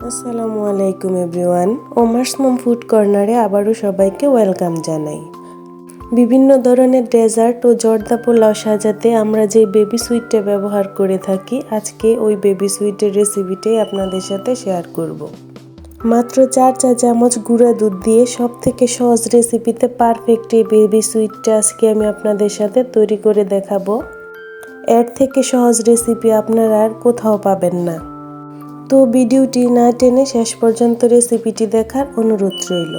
আসসালামু আলাইকুম এভরিওয়ান। ওমার্স মম ফুড কর্নারে আবারও সবাইকে ওয়েলকাম জানাই। বিভিন্ন ধরনের ডেজার্ট ও জর্দা পোলাও সাজাতে আমরা যে বেবি সুইটটা ব্যবহার করে থাকি, আজকে ওই বেবি সুইটের রেসিপিটাই আপনাদের সাথে শেয়ার করব। মাত্র চার চা চামচ গুঁড়া দুধ দিয়ে সব থেকে সহজ রেসিপিতে পারফেক্ট এই বেবি সুইটটা আজকে আমি আপনাদের সাথে তৈরি করে দেখাবো। এর থেকে সহজ রেসিপি আপনারা আর কোথাও পাবেন না। তো ভিডিওটি না টেনে শেষ পর্যন্ত রেসিপিটি দেখার অনুরোধ রইল।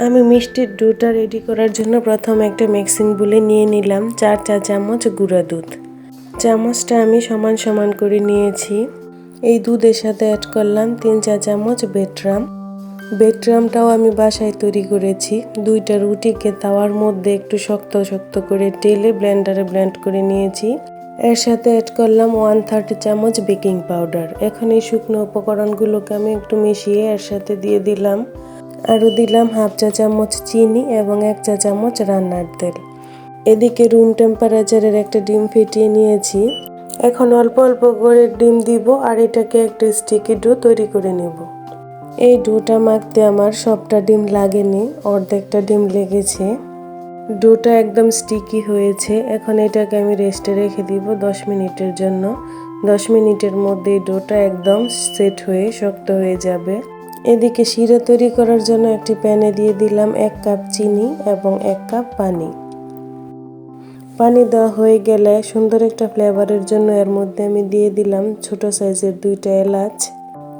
আমি মিষ্টির ডোটা রেডি করার জন্য প্রথম একটা মিক্সিং বুলে নিয়ে নিলাম চার চা চামচ গুঁড়া দুধ। চামচটা আমি সমান সমান করে নিয়েছি। এই দুধের সাথে অ্যাড করলাম তিন চা চামচ বেটরাম। বেটরামটাও আমি বাসায় তৈরি করেছি। দুইটা রুটিকে তাওয়ার মধ্যে একটু শক্ত শক্ত করে টেলে ব্লেন্ডারে ব্লেন্ড করে নিয়েছি। এর সাথে অ্যাড করলাম ওয়ান থার্টি চামচ বেকিং পাউডার এখন এই শুকনো উপকরণগুলোকে আমি একটু মিশিয়ে এর সাথে দিয়ে দিলাম। আরও দিলাম হাফ চা চামচ চিনি এবং এক চা চামচ রান্নার তেল। এদিকে রুম টেম্পারেচারের একটা ডিম ফেটিয়ে নিয়েছি। এখন অল্প অল্প করে ডিম দিব আর এটাকে একটা স্টিকি ডো তৈরি করে নেব। এই ডোটা মাখতে আমার সবটা ডিম লাগেনি, অর্ধেকটা ডিম লেগেছে। ডোটা একদম স্টিকি হয়েছে। এখন এটাকে আমি রেস্টে রেখে দিব দশ মিনিটের জন্য। দশ মিনিটের মধ্যে ডোটা একদম সেট হয়ে শক্ত হয়ে যাবে। এদিকে শিরা তৈরি করার জন্য একটি প্যানে দিয়ে দিলাম এক কাপ চিনি এবং এক কাপ পানি। পানি দেওয়া হয়ে গেলে সুন্দর একটা ফ্লেভারের জন্য এর মধ্যে আমি দিয়ে দিলাম ছোট সাইজের দুইটা এলাচ।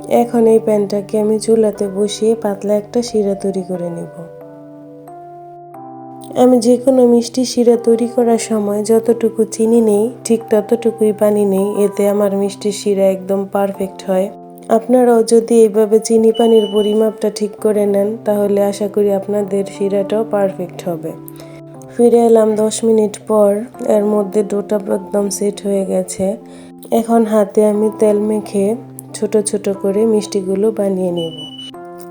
এখন এই প্যানটাকে আমি চুলাতে বসিয়ে পাতলা একটা শিরা তৈরি করে নেব। আমি যে কোনো মিষ্টি শিরা তৈরি করার সময় যতটুকু চিনি নেই, ঠিক ততটুকুই পানি নেই, এতে আমার মিষ্টি শিরা একদম পারফেক্ট হয়। আপনারাও যদি এইভাবে চিনি পানির পরিমাপটা ঠিক করে নেন, তাহলে আশা করি আপনাদের শিরাটাও পারফেক্ট হবে। ফিরে এলাম দশ মিনিট পর, এর মধ্যে ডোটা একদম সেট হয়ে গেছে। এখন হাতে আমি তেল মেখে ছোট ছোট করে মিষ্টিগুলো বানিয়ে নেব।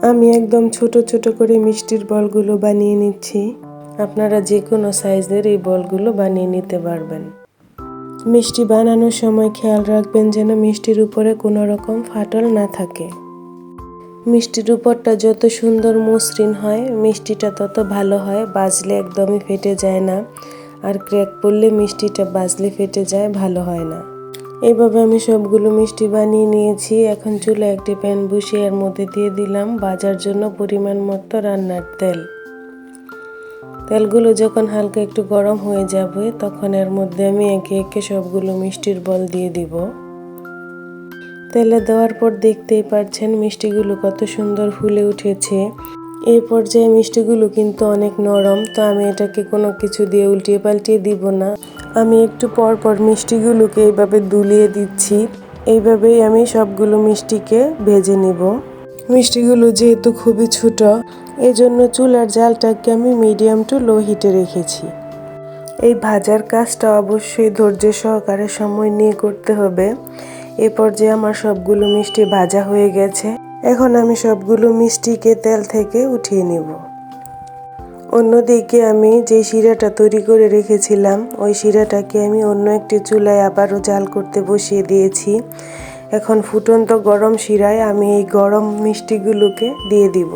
আমি একদম ছোট ছোট করে মিষ্টির বলগুলো বানিয়ে নিচ্ছি। আপনারা যে কোনো সাইজের এই বলগুলো বানিয়ে নিতে পারবেন। মিষ্টি বানানোর সময় খেয়াল রাখবেন যেন মিষ্টির উপরে কোনো রকম ফাটল না থাকে। মিষ্টির উপরটা যত সুন্দর মসৃণ হয়, মিষ্টিটা তত ভালো হয়, বাজলে একদমই ফেটে যায় না। আর ক্র্যাক পড়লে মিষ্টিটা বাজলে ফেটে যায়, ভালো হয় না। এইভাবে আমি সবগুলো মিষ্টি বানিয়ে নিয়েছি। এখন চুলে একটি প্যান বসিয়ে এর মধ্যে দিয়ে দিলাম। বাজার জন্য পরিমাণ মতো রান্নার তেল। তেলগুলো যখন হালকা একটু গরম হয়ে যাবে, তখন এর মধ্যে আমি একে একে সবগুলো মিষ্টির বল দিয়ে দিব। তেলে দেওয়ার পর দেখতেই পাচ্ছেন মিষ্টিগুলো কত সুন্দর ফুলে উঠেছে। এই পর্যায়ে মিষ্টিগুলো কিন্তু অনেক নরম, তো আমি এটাকে কোনো কিছু দিয়ে উল্টিয়ে পাল্টিয়ে দিব না। আমি একটু পর পর মিষ্টিগুলোকে এইভাবে দুলিয়ে দিচ্ছি। এইভাবেই আমি সবগুলো মিষ্টিকে ভেজে নিব। মিষ্টিগুলো যেহেতু খুবই ছোট এই জন্য চুলার জালটাকে আমি মিডিয়াম টু লো হিটে রেখেছি। এই ভাজার কাজটা অবশ্যই ধৈর্য সহকারে সময় নিয়ে করতে হবে। এ পর্যায়ে আমার সবগুলো মিষ্টি ভাজা হয়ে গেছে। এখন আমি সবগুলো মিষ্টিকে তেল থেকে উঠিয়ে নিব। অন্যদিকে আমি যে শিরাটা তৈরি করে রেখেছিলাম, ওই শিরাটাকে আমি অন্য একটি চুলায় আবারও জাল করতে বসিয়ে দিয়েছি। এখন ফুটন্ত গরম শিরায় আমি এই গরম মিষ্টিগুলোকে দিয়ে দিব।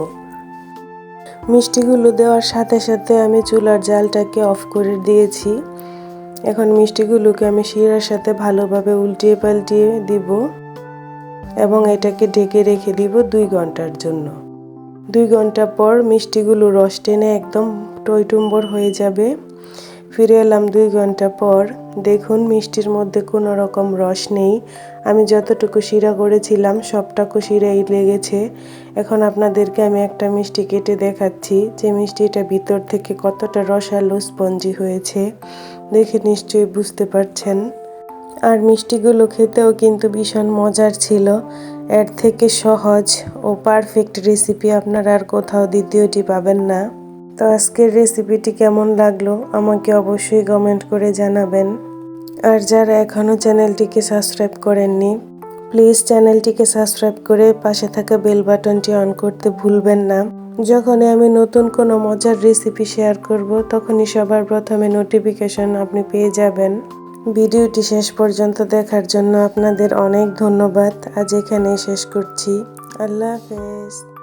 মিষ্টিগুলো দেওয়ার সাথে সাথে আমি চুলার জালটাকে অফ করে দিয়েছি। এখন মিষ্টিগুলোকে আমি শিরার সাথে ভালোভাবে উল্টিয়ে পাল্টিয়ে দিব এবং এটাকে ঢেকে রেখে দিব দুই ঘণ্টার জন্য। দুই ঘণ্টা পর মিষ্টিগুলো রস টেনে একদম টইটুম্বর হয়ে যাবে। ফিরে এলাম দুই ঘণ্টা পর। দেখুন, মিষ্টির মধ্যে কোনো রকম রস নেই। আমি যতটুকু শিরা করেছিলাম সবটাকু শিরাই লেগেছে। এখন আপনাদেরকে আমি একটা মিষ্টি কেটে দেখাচ্ছি। যে মিষ্টিটা ভিতর থেকে কতটা রসালো স্পঞ্জি হয়েছে, দেখে নিশ্চয়ই বুঝতে পারছেন। আর মিষ্টিগুলো খেতেও কিন্তু ভীষণ মজার ছিল। এর থেকে সহজ ও পারফেক্ট রেসিপি আপনারা আর কোথাও দ্বিতীয়টি পাবেন না। তো আজকের রেসিপিটি কেমন লাগল, আমাকে অবশ্যই কমেন্ট করে জানাবেন। আর যারা এখনও চ্যানেলটিকে সাবস্ক্রাইব করেননি প্লিজ চ্যানেলটিকে সাবস্ক্রাইব করে পাশে থাকা বেল বাটনটি অন করতে ভুলবেন না। যখনই আমি নতুন কোনো মজার রেসিপি শেয়ার করব, তখনই সবার প্রথমে নোটিফিকেশন আপনি পেয়ে যাবেন। ভিডিওটি শেষ পর্যন্ত দেখার জন্য আপনাদের অনেক ধন্যবাদ। আজ এখানেই শেষ করছি। আল্লাহ হাফেজ।